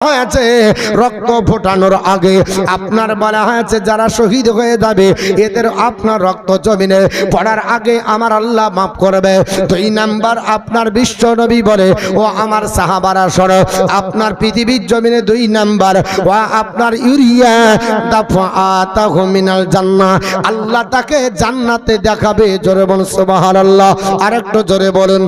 হয়েছে রক্ত ফোটানোর আগে আপনার বলা হয়েছে, যারা শহীদ হয়ে যাবে, এদের আপনার রক্ত জমিনে পড়ার আগে আমার আল্লাহ মাফ করবে। দুই নাম্বার, আপনার বিশ্ব নবী বলে, ও আমার সাহাবারা সর আপনার পৃথিবীর জমিনে দুই নাম্বার, ও আপনার ইউরিয়া আল্লাহ তাকে জান্নাতে দেখাবে জোরে বলুন, সুবহানাল্লাহ। আরেকটু জোরে বলুন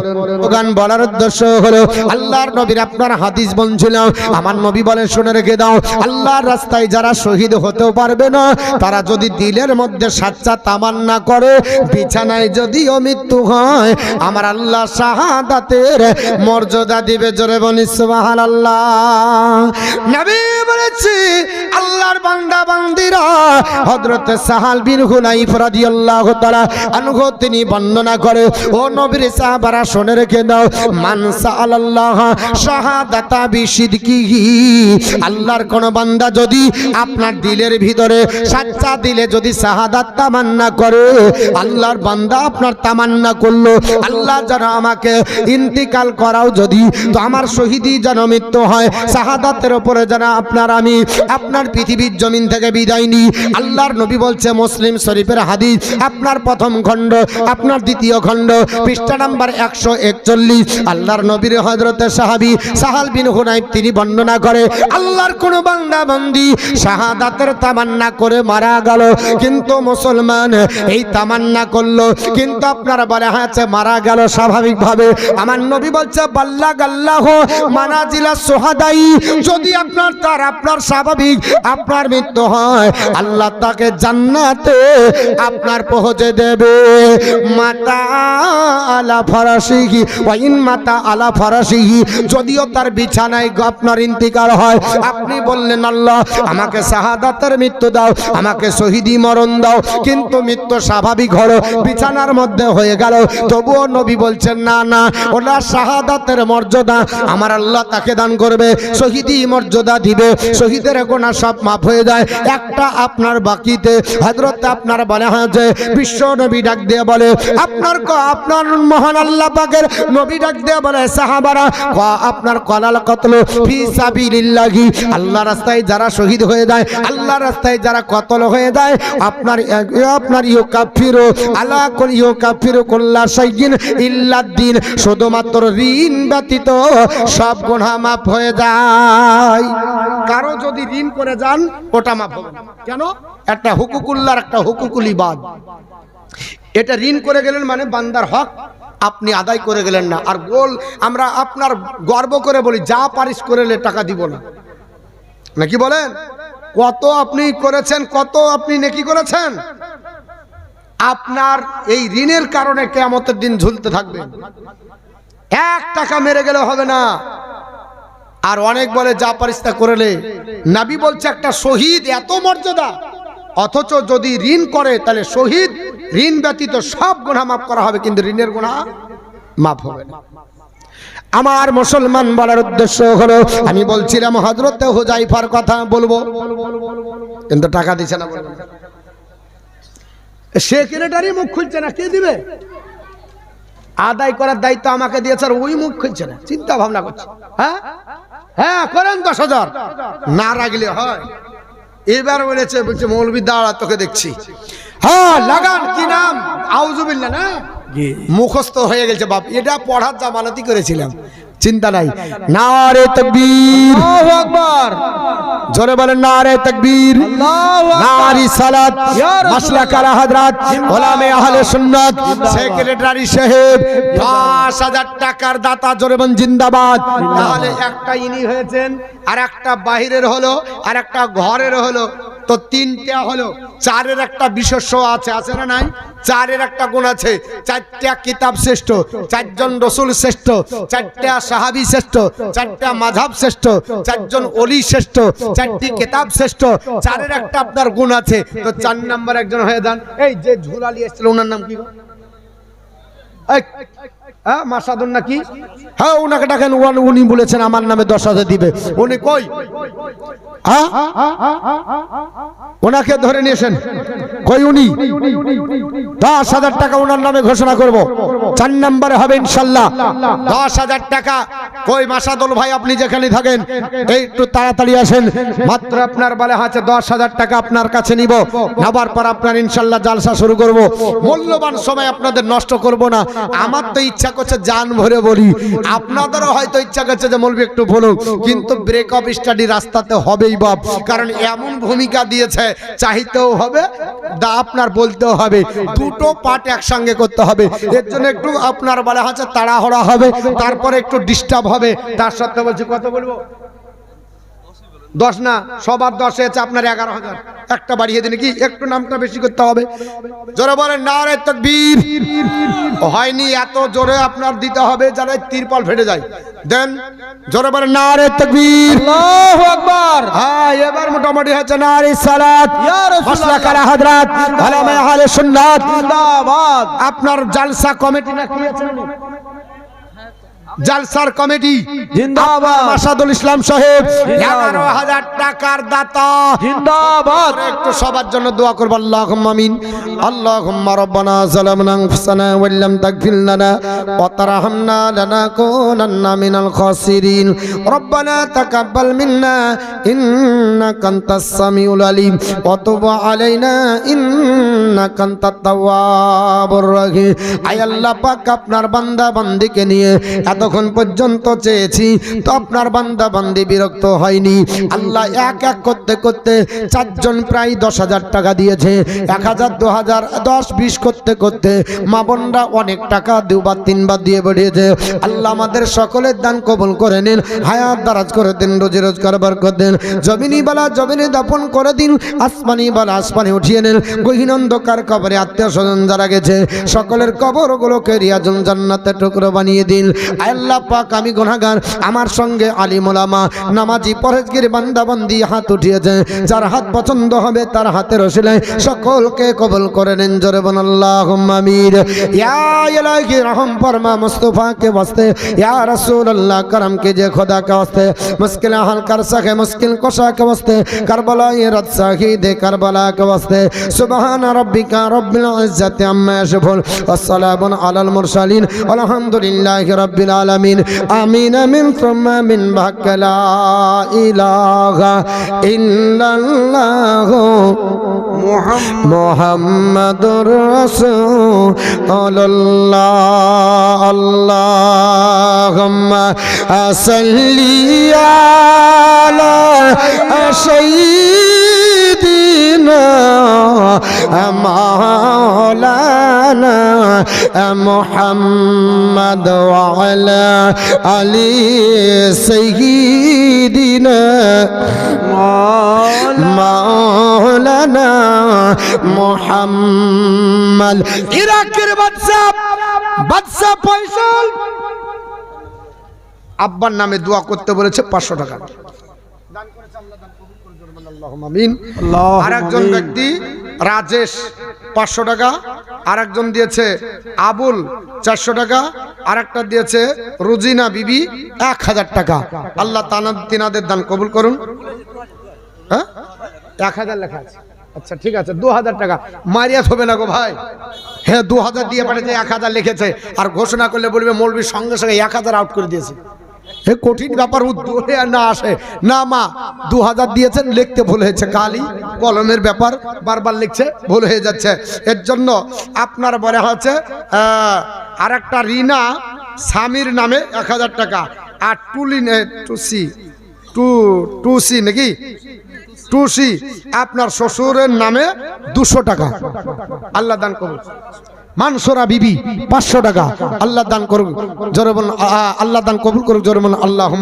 গান বলার উদ্দেশ্য হলো, আল্লাহর নবীর আপনার হাদিস বলছিল আমার নবী বলে, শুনে রেখে দাও। আল্লাহর রাস্তায় যারা শহীদ হতেও পারবে না তারা যদি দিলের মধ্যে সাচ্চা তামান্না করে বিছানায় যদিও মৃত্যু হয় আমার আল্লাহ শাহাদাতের মর্যাদা দিবে জোরে বনিস সুবহানাল্লাহ। নবী বলেছি আল্লাহর বান্দা, বান্দিরা, হযরত সাহাল বিন হুনাইফ রাদিয়াল্লাহু তাআলা আনহু, তিনি বর্ণনা করে, ও নবীর সাহাবারা, শুনে রেখে দাও, মান সাআলাল্লাহ শাহাদাতা বিশিদকিহি আল্লাহর কোন বান্দা যদি আপনার দিলের ভিতরে সাচ্চা দিলে যদি শাহাদাত তামান্না করে, আল্লাহর বান্দা আপনার তামান্না করল। আল্লাহ যেন আমাকে ইন্তিকাল করাও যদি, তো আমার শহীদই যেন মৃত্যু হয়, শাহাদাতের উপরে যেন আপনার আমি আপনার পৃথিবীর জমিন থেকে বিদায় নিই। আল্লাহর নবী বলছে, মুসলিম শরীফের হাদিস, আপনার প্রথম খণ্ড, আপনার দ্বিতীয় খণ্ড, পৃষ্ঠা নাম্বার একশো একচল্লিশ। আল্লাহর নবীর হজরতে সাহাবি সাহাল বিন হুনাইব, তিনি বর্ণনা করে, আল্লাহর কোন বান্দা বন্দি শাহাদাতের তামান্না করে মারা গেল, কিন্তু মুসলমান এই তামান্না করল, কিন্তু আপনার বলে আছে মারা গেল স্বাভাবিকভাবে। আমার নবী বলছে বাল্লা গাল্লাহ মানাজিলা সোহাদাই, যদি আপনার তার আপনার স্বাভাবিক, আপনার মৃত্যু হয়। আল্লাহ তাকে জান্নাতে আপনার পৌঁছে দেবে। মাতা আলা ফরাসিহি, ওয়াইন মাতা আলা ফরাসিহি, যদিও তার বিছানায় আপনার ইন্তিকার হয়। আপনি বললেন, আল্লাহ, আমাকে শাহাদাতের মৃত্যু দাও, আমাকে শহীদি মরণ দাও। কিন্তু মৃত্যু স্বাভাবিক হলো, বিছানার মধ্যে হয়ে গেল। তবুও নবী বলছেন, না না ওটা শাহাদাতের মর্যাদা আমার আল্লাহ তাকে দান করবে, শহীদি মর্যাদা দিবে। শহীদের গোনা সব মাফ হয়ে যায়। একটা আপনার বাকিতে। হজরত আপনার বলে, হয় যে, বিশ্ব নবী ডাক দিয়ে বলে, আপনার ক- আপনার মহান আল্লাহ পাকের নবী ডাক দিয়ে বলে, সাহাবারা, ক- আপনার কলাল কতল ফি সাবিলিল্লাহি। আল্লাহ রাস্তায় যারা শহীদ হয়ে যায়, আল্লাহ রাস্তায় যারা কতল হয়ে যায়, আপনার আপনার ইউ কাফিরু আলা কুল ইউ কাফিরু কুল্লা শাইইন ইল্লা দিন শুধুমাত্র ঋণ ব্যতীত সব গুনাহ মাফ হয়ে যায়। কারও যদি ঋণ করে যান, ওটা মাফ হবে। কেন? একটা হুকুকুল্লার একটা হুকুকুল ইবাদ এটা ঋণ করে গেলেন মানে বান্দার হক। আপনি আদায় করে গেলেন না। আর গোল, আমরা আপনার গর্ব করে বলি, যা পারিস করেলে টাকা দিব না। নাকি বলেন? কত আপনি করেছেন, কত আপনি নেকি করেছেন? আপনার এই ঋণের কারণে কেয়ামতের দিন ঝুলতে থাকবে। এক টাকা মেরে গেলে হবে না। আর অনেক বলে, যা পারিস তা করলে। নাবি বলছে, একটা শহীদ এত মর্যাদা, অথচ যদি ঋণ করে, তাহলে শহীদ, ঋণ ব্যতীত সব গুণা মাফ করা হবে, কিন্তু ঋণের গুণা মাফ হবে না। আমার মুসলমান বলার উদ্দেশ্য হলো, আমি বলছিলাম হজরতে হুজাইফার কথা বলব। কিন্তু টাকা দিছে না না। সেক্রেটারি মুখ খুলছে না, কে দিবে? আদায় করার দায়িত্ব আমাকে দিয়েছে, আর ওই মুখ খুলছে না, চিন্তা ভাবনা করছে। হ্যাঁ? হ্যাঁ করেন দশ হাজার। না রাখলে হয়। এবার বলেছে, বলছে মৌলবী দাঁড়া, তোকে দেখছি। হ্যাঁ লাগান, কি নাম? আউজুবিল্লা না? মুখস্থ হয়ে গেছে বাপ। এটা পড়ার জামানতি করেছিলাম। চিন্তা নাই। নারে তকবীর। আকবার। জোরে বলেন নারে তকবীর। নারি সালাত মাসলা কালা হাজরাত ওলামে আহলে সুন্নাত সেক্রেটারি সাহেব পাঁচ হাজার টাকার দাতা জোরে বলেন জিন্দাবাদ। তাহলে একটা ইনি হয়েছেন আর একটা বাহিরের হলো আর একটা ঘরের হলো। তো তিনটা হলো, চারের একটা বিশেষ্য আছে আছে না নাই? চারের একটা গুণ আছে, চারটা কিতাব শ্রেষ্ঠ, চারজন রসুল শ্রেষ্ঠ, চারটা সাহাবি শ্রেষ্ঠ, চারটা মাঝাব শ্রেষ্ঠ, চারজন অলি শ্রেষ্ঠ, চারটি কিতাব শ্রেষ্ঠ, চারের একটা আপনার গুণ আছে, তো চার নাম্বার একজন হয়ে যান। এই যে ঝুলালি এসেছিল, ওনার নাম কি হ্যাঁ নাকি? হ্যাঁ ওনাকে ডাকেন উনি- বলেছেন, আমার নামে দশ হাজার দিবে। উনি কই? ওনাকে ধরে নিয়েছেন। কই উনি? দশ হাজার টাকা ওনার নামে ঘোষণা করব। চার নম্বরে হবে ইনশাল্লাহ। দশ হাজার টাকা। কই মাসাদুল ভাই, আপনি যেখানে থাকেন একটু তাড়াতাড়ি আসেন। মাত্র আপনার বলে আছে দশ হাজার টাকা আপনার কাছে নিব। নেবার পর আপনার ইনশাল্লাহ জালসা শুরু করব। মূল্যবান সময় আপনাদের নষ্ট করব না। আমার তো ইচ্ছা করছে জান ভরে বলি। আপনাদেরও হয়তো ইচ্ছা করছে যে বলবি একটু বলুন। কিন্তু ব্রেক অফ স্টাডি রাস্তাতে বাপ কারণ এমন ভূমিকা দিয়েছে, চাহিতেও হবে দা আপনার বলতেও হবে। দুটো পার্ট একসঙ্গে করতে হবে। এর জন্য একটু আপনার বলা হচ্ছে তাড়াহড়া হবে, তারপরে একটু ডিস্টার্ব হবে। তার সত্ত্বেও বলছি, কত বলব? দশ না সবার দশে হয়েছে আপনার এগারো হাজার। একটা বাড়িয়ে দিন কি একটু নামটা বেশি করতে হবে? জোরে বলেন না রে তকবীর। হয়নি এত জোরে আপনার দিতে হবে যারা তিরপল ফেটে যায়। দেন জোরে বলেন না রে তকবীর। আল্লাহু আকবার। হ্যাঁ এবার মোটামুটি হচ্ছে না রে সালাত। মাসলা কারা হাজরাত আলামা আহলে সুন্নাত। জিন্দাবাদ। আপনার জালসা কমিটি না কি আছে জালসার কমিটি জিন্দাবাদ। মাসাদুল ইসলাম সাহেব। এগারো হাজার টাকার দাতা। জিন্দাবাদ। একটু সবার জন্য দোয়া করব আল্লাহ আমিন। আল্লাহ রব্বানা জালামনা আনফুসানা ওয়া লাম তাগফির লানা ওয়া তারহামনা লানাকুনান্না মিনাল খাসিরিন। রব্বানা তাকাব্বাল মিন্না ইন্নাকা আনতাস সামিউল আলিম। ওয়া তুব আলাইনা ইন্নাকা আনতাত তাওয়াবুর রহিম। আয় আল্লাহ পাক আপনার বান্দা বান্দিকে নিয়ে এতক্ষণ পর্যন্ত চেয়েছি, তো আপনার বান্দা বান্দি বিরক্ত হয়নি। আল্লাহ এক এক করতে করতে চারজন প্রায় দশ হাজার টাকা দিয়েছে। এক হাজার, দু হাজার, দশ, বিশ করতে করতে মা বোনরা অনেক টাকা দুবার, তিনবার দিয়ে বেরিয়েছে আল্লাহ আমাদের সকলের দান কবল করে নিন, হায়াত দারাজ করে দিন, রোজি রোজগার বার করে দিন। জমিনি বালা, জমিনে দাপন করে দিন, আসমানি বালা, আসমানে উঠিয়ে নিন। গহীন অন্ধকার কবরে আত্মীয় স্বজন যারা গেছে, সকলের কবরগুলোকে রিয়াজুন জান্নাতের টুকরো বানিয়ে দিন। আল্লাহ পাক, আমি গোনাগার আমার সঙ্গে আলী মোলামা, নামাজি পরেজগির বান্দাবন্দি হাত উঠিয়েছে। যার হাত পছন্দ হবে তার হাতে রসিলে সকলকে কবল করে নেন জরবন আল্লাহ আমির ইয়ালাহি রহম, ফরমা মুস্তফা কে বাস্তে ইয়া রসুল আল্লাহ করম কে যে খোদা কে বাস্তে মুশকিল হালকার সাখে মুশকিল কষা কে বাস্তে কারবালা রত শাহিদ কারবালা কে বাস্তে সুবহান রব্বিকা রব্বিল ইজ্জাতি আম্মা ইয়াসফুন ওয়াসসালামু আলাল মুরসালিন। আলহামদুলিল্লাহি রব্বিল আলামিন। আমিন আমিন সোম্মা মিন ভাগ্যলা ইলাহা ইল্লাল্লাহ মোহাম্মদুর রাসূলুল্লাহ। আল্লাহুম্মা সাল্লিয়া আলা সাইয়্যিদিনা আমা মুহাম্মদ সাইয়্যিদিনা মাওলানা মোহাম্মদ ইরাকের বাদশা? বাদশা ফয়সাল? আব্বার নামে দোয়া করতে বলেছে পাঁচশো টাকা। আমিন। আর একজন ব্যক্তি রাজেশ পাঁচশো টাকা। আর একজন দিয়েছে আবুল চারশো টাকা আর একটা দিয়েছে রুজিনা বিবি এক হাজার টাকা। আল্লাহ তানা তিনাদের দান কবুল করুন। হ্যাঁ? এক হাজার লেখা আছে। আচ্ছা ঠিক আছে, দু হাজার টাকা। মারিয়া হবে না গো ভাই। হ্যাঁ দু হাজার দিয়ে পাঠিয়েছে, এক হাজার লিখেছে। আর ঘোষণা করলে বলবে মৌলবীর সঙ্গে সঙ্গে এক হাজার আউট করে দিয়েছে। এ কঠিন ব্যাপার উদ্যোগে না আসে। না মা, দু হাজার দিয়েছেন, লিখতে ভুল হয়েছে, কালি। কলমের ব্যাপার বারবার লিখছে, ভুল হয়ে যাচ্ছে। এর জন্য আপনার বলে হচ্ছে আর একটা রিনা স্বামীর নামে এক হাজার টাকা। আর টুলি two C two two C নাকি? টু সি আপনার শ্বশুরের নামে দুশো টাকা। আল্লাহ দান করুন। মানসরা বিবি, পাঁচশো টাকা। আল্লাহ দান করুক, জোরে বলুন আল্লাহ দান কবুল করুক, জোরে বলুন আল্লাহ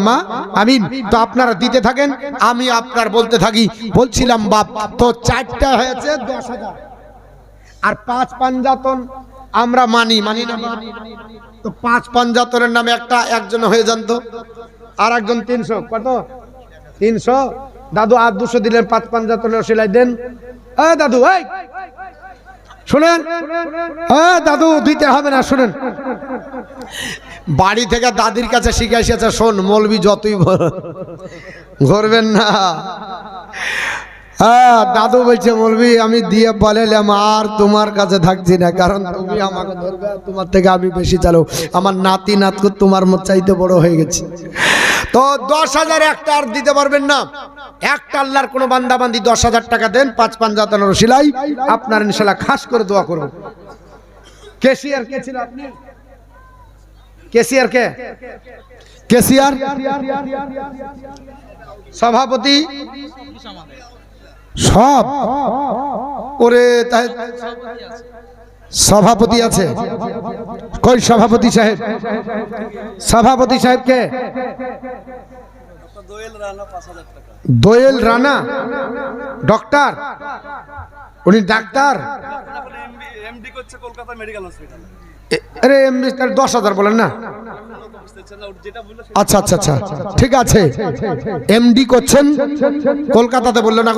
আমিন। তো আপনারা দিতে থাকেন, আমি আপনার বলতে থাকি। বলছিলাম, বাপ, তো চারটা হয়েছে, দশ আর পাঁচ পাঞ্জাতন আমরা মানি মানি না তো পাঁচ পাঞ্জাতনের নামে একটা, একজন হয়ে যান তো। আর একজন তিনশো, কত? তিনশো। দাদু, আর দুশো দিলেন, পাঁচ পাঞ্জাতনের সেলাই দেন। এ, দাদু, এই! শুনেন? হ্যাঁ দাদু, দিতে হবে না, শুনেন। বাড়ি থেকে দাদির কাছে শিখে এসেছে, শোন, মলবি যতই ঘুরবেন না। হ্যাঁ দাদু বলছে, মলবি, আমি দিয়ে বলেলাম আর তোমার কাছে থাকছি না, কারণ তুমি আমাকে ধরবে তোমার থেকে আমি বেশি চালো আমার নাতি নাতকু তোমার মত চাইতে বড় হয়ে গেছে। তো দশ হাজার একটা আর দিতে পারবেন না। একটা আল্লাহর কোনো বান্দা বান্দি দশ হাজার টাকা দেন, পাঁচ পাঞ্জাতানোর সিলাই, আপনার ইনশাল্লাহ খাস করে দোয়া করব কেসিয়ার কে ছিল আপনি? কেসিয়ার কে? কেসিয়ার? সভাপতি? সব? ওরে তাই সভাপতি আছে। কই সভাপতি সাহেব? সভাপতি সাহেব কে? দোয়েল রানা ডক্টর? উনি ডাক্তার? আরে এমনি তার দশ হাজার বলেন না। আচ্ছা আচ্ছা আচ্ছা ঠিক আছে। এমডি করছেন কলকাতাতে বলল না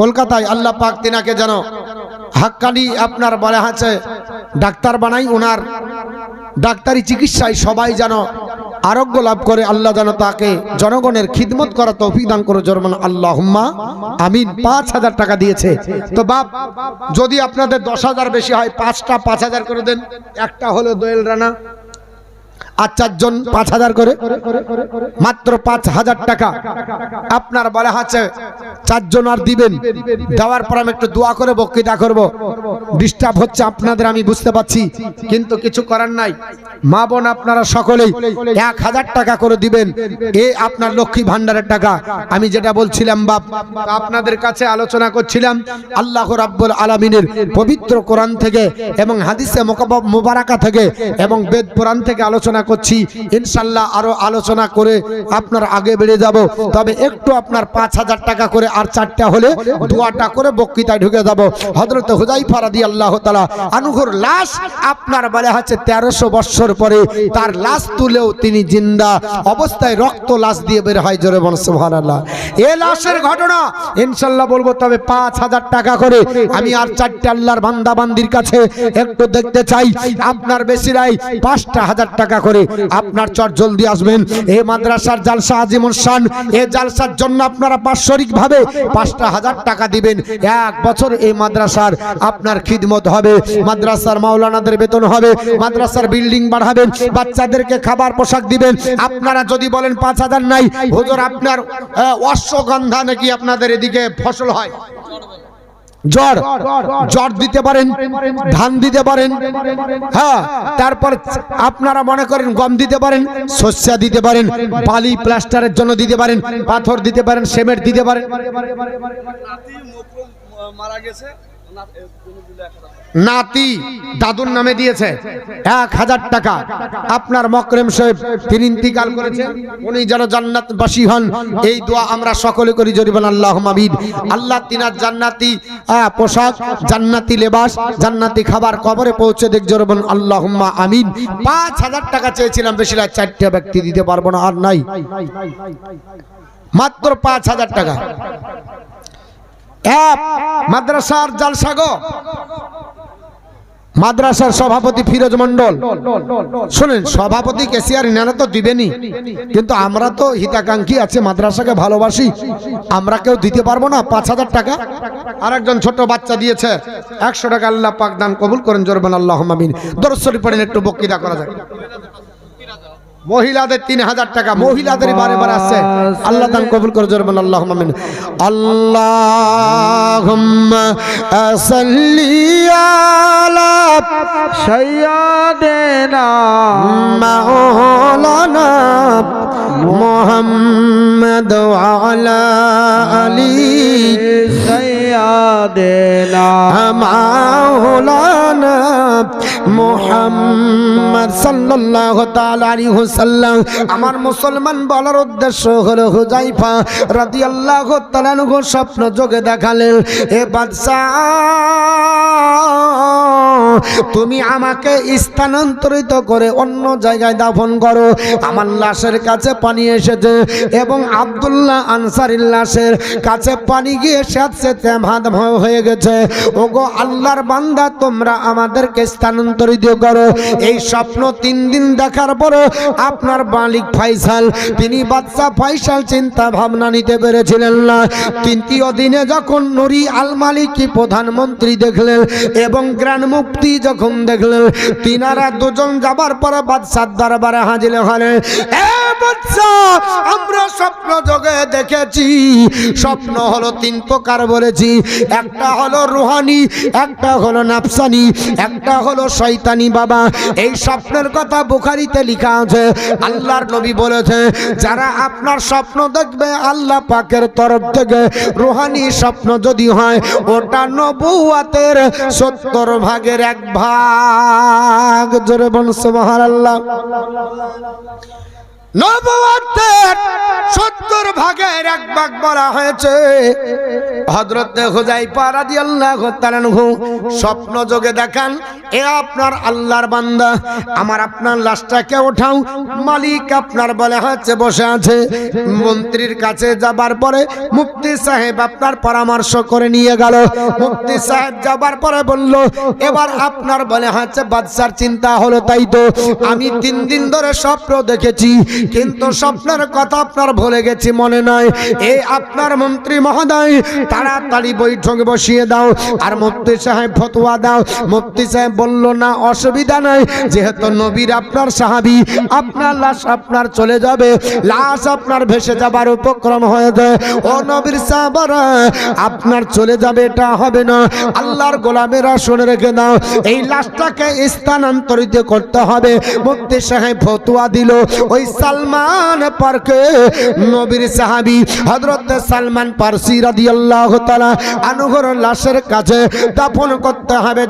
কলকাতায় আল্লাহ পাক তিনাকে যেন হাক্কানি আপনার বলা আছে, ডাক্তার বানাই ওনার ডাক্তারি চিকিৎসায় সবাই যেন আরোগ্য লাভ করে, আল্লাহ যেন তাকে জনগণের খিদমত করা তৌফিক দান করে জরমান আল্লাহ আমিন, পাঁচ হাজার টাকা দিয়েছে। তো বাপ, যদি আপনাদের দশ হাজার বেশি হয়, পাঁচটা পাঁচ হাজার করে দেন। একটা হলো দোয়েল রানা আর চারজন পাঁচ হাজার করে? মাত্র পাঁচ হাজার টাকা। আপনার বলা আছে, চারজন আর দিবেন। দেওয়ার পর আমি একটু দোয়া করে বক্তৃতা করব। ডিস্টার্ব হচ্ছে আপনাদের, আমি বুঝতে পারছি। কিন্তু কিছু করার নাই। মা বোন আপনারা সকলেই এক হাজার টাকা করে দিবেন। এ আপনার লক্ষ্মী ভান্ডারের টাকা। আমি যেটা বলছিলাম, বাপ, আপনাদের কাছে আলোচনা করছিলাম আল্লাহ রাব্বুল আলামিনের পবিত্র কোরআন থেকে এবং হাদিসে মোবারাকা থেকে এবং বেদ পুরাণ থেকে আলোচনা করছি, ইনশাল্লাহ আরও আলোচনা করে আপনার আগে বেড়ে যাব। তবে একটু আপনার পাঁচ হাজার টাকা করে আর চারটা হলে দুয়াটা করে বক্তৃতায় ঢুকে যাব। হজরত হুজাই ফারাদি আল্লাহ তালা আনুঘর লাশ আপনার বলে হচ্ছে তেরোশো বৎসর পরে, তার লাশ তুলেও তিনি জিন্দা অবস্থায় রক্ত লাশ দিয়ে বের হয় জোরে বনসভান আল্লাহ এ লাশের ঘটনা ইনশাল্লাহ বলব, তবে পাঁচ হাজার টাকা করে আমি আর চারটে আল্লাহর বান্দা বান্দির কাছে একটু দেখতে চাই। আপনার বেশিরাই পাঁচটা হাজার টাকা করে আপনার চট জলদি আসবেন। এই মাদ্রাসার জালসা আজিমুল শান এই জালসার জন্য আপনারা বাৎসরিক ভাবে পাঁচটা হাজার টাকা দিবেন। এক বছর এই মাদ্রাসার আপনার খিদমত হবে। মাদ্রাসার মাওলানাদের বেতন হবে, মাদ্রাসার বিল্ডিং বাড়াবেন, বাচ্চাদেরকে খাবার পোশাক দিবেন। আপনারা যদি বলেন পাঁচ হাজার নাই, হুজুর আপনার অশ্বগন্ধা নাকি আপনাদের এদিকে ফসল হয়? জ্বর জ্বর দিতে পারেন, ধান দিতে পারেন হ্যাঁ তারপর আপনারা মনে করেন গম দিতে পারেন শস্যা দিতে পারেন, বালি প্লাস্টারের জন্য দিতে পারেন, পাথর দিতে পারেন, সিমেন্ট দিতে পারেন। মারা গেছে নাতি দাদুর নামে দিয়েছে। এক হাজার টাকা। আপনার মকরেম সাহেব, তিনি ইন্তিকাল করেছেন। উনি যেন জান্নাতবাসী হন। এই দোয়া আমরা সকলে করি জরিবান আল্লাহ মামিদ আল্লাহ তিনার জান্নাতি পোশাক, জান্নাতি লেবাস, জান্নাতি খাবার কবরে পৌঁছে দেখ জরিবান আল্লাহ আমিন। পাঁচ হাজার টাকা চেয়েছিলাম, বেশি না চারটে ব্যক্তি দিতে পারব না, আর নাই। মাত্র পাঁচ হাজার টাকা। মাদ্রাসার জালসাগো মাদ্রাসার সভাপতি ফিরোজ মন্ডল শুনেন, সভাপতি কেসিয়ার, ইনারা তো দিবেনি কিন্তু আমরা তো হিতাকাঙ্ক্ষী আছে, মাদ্রাসাকে ভালোবাসি। আমরা কেউ দিতে পারব না, পাঁচ হাজার টাকা। আর একজন ছোট বাচ্চা দিয়েছে, একশো টাকা আল্লাহ পাক দান কবুল করেন জরবান আল্লাহ মামিন দরশ্বরী পড়েন, একটু বক্তৃতা করা যায় মহিলাদের তিন হাজার টাকা, মহিলাদের বারে বারে আসছে। আল্লাহ দান কবুল করে জরবেন আল্লাহ মামিন আল্লাহ মোহাম্মদ আলা আলী সৈয়দেনা মাওলানা মোহাম্মদ সাল্লাল্লাহু তাআলা আলাইহি ওয়াসাল্লাম। আমার মুসলমান বলার উদ্দেশ্য হলো হুজাইফা রাদিয়াল্লাহু তাআলা স্বপ্ন যোগে দেখালেন। এ বাদশা তুমি আমাকে স্থানান্তরিত করে অন্য জায়গায় দাফন করো। আমার লাশের কাছে পানি এসেছে এবং আব্দুল্লাহ আনসারির লাশের কাছে পানি গিয়ে ভাত ভয় হয়ে গেছে। ওগো আল্লাহর বান্দা, তোমরা আমাদেরকে স্থানান্তরিত করো। এই স্বপ্ন তিন দিন দেখার পরে আপনার মালিক ফাইসাল, তিনি বাচ্চা ফাইসাল চিন্তা ভাবনা নিতে পেরেছিলেন না। তৃতীয় দিনে যখন নুরি আল মালিকি প্রধানমন্ত্রী দেখলেন এবং গ্রান মুক্তি যখন দেখলেন তিনারা দুজন যাবার পরে বাদশার দরবারে হাজির হলেন আমরা স্বপ্ন যোগে দেখেছি। স্বপ্ন হলো তিন প্রকার বলেছি। একটা হলো রুহানি, একটা হলো নাফসানি, একটা হলো শয়তানি বাবা। এই স্বপ্নের কথা বুখারিতে লেখা আছে, আল্লাহর নবী বলেছে, যারা আপনার স্বপ্ন দেখবে, আল্লাহ পাকের তরফ থেকে রুহানি স্বপ্ন যদি হয়, ওটা নবুয়াতের সত্তর ভাগের এক ভাগ জোরে বলছো আল্লাহ নবুয়াতের সত্তর ভাগের এক ভাগ বলা হয়েছে। হজরত হুজাই পারাদি আল্লাহ স্বপ্ন যোগে দেখান, এ আপনার আল্লাহর বান্দা, আমার আপনার লাশটাকে ওঠাও মালিক আপনার বলে হচ্ছে বসে আছে। মন্ত্রীর কাছে যাবার পরে মুফতি সাহেব আপনার পরামর্শ করে নিয়ে গেল। মুফতি সাহেব যাবার পরে বলল, এবার আপনার বলে হচ্ছে বাদশার চিন্তা হলো তাই তো। আমি তিন দিন ধরে স্বপ্ন দেখেছি কিন্তু স্বপ্নের কথা আপনার ভুলে গেছি, মনে নয় এই আপনার মন্ত্রী মহোদয়, তাড়াতাড়ি বৈঠক বসিয়ে দাও আর মুফতি সাহেব ফতোয়া দাও। মুফতি সাহেব বলল, না, অসুবিধা নাই। যেহেতু নবীর আপনার সাহাবি, আপনার লাশ আপনার চলে যাবে। লাশ আপনার ভেসে যাবার উপক্রম হয়ে যায় ও নবীর সাহাবারা, আপনার চলে যাবে, এটা হবে না। আল্লাহর গোলামেরা শুনে রেখে দাও। এই লাশটাকে স্থানান্তরিত করতে হবে। মুফতি সাহেব ফতোয়া দিল। ওই সালমান পারকে নবীর সাহাবি হজরত সালমান পারসি রাদিয়াল্লাহু তাআলা আনুগর লাশের কাছে দাফন করতে হবে।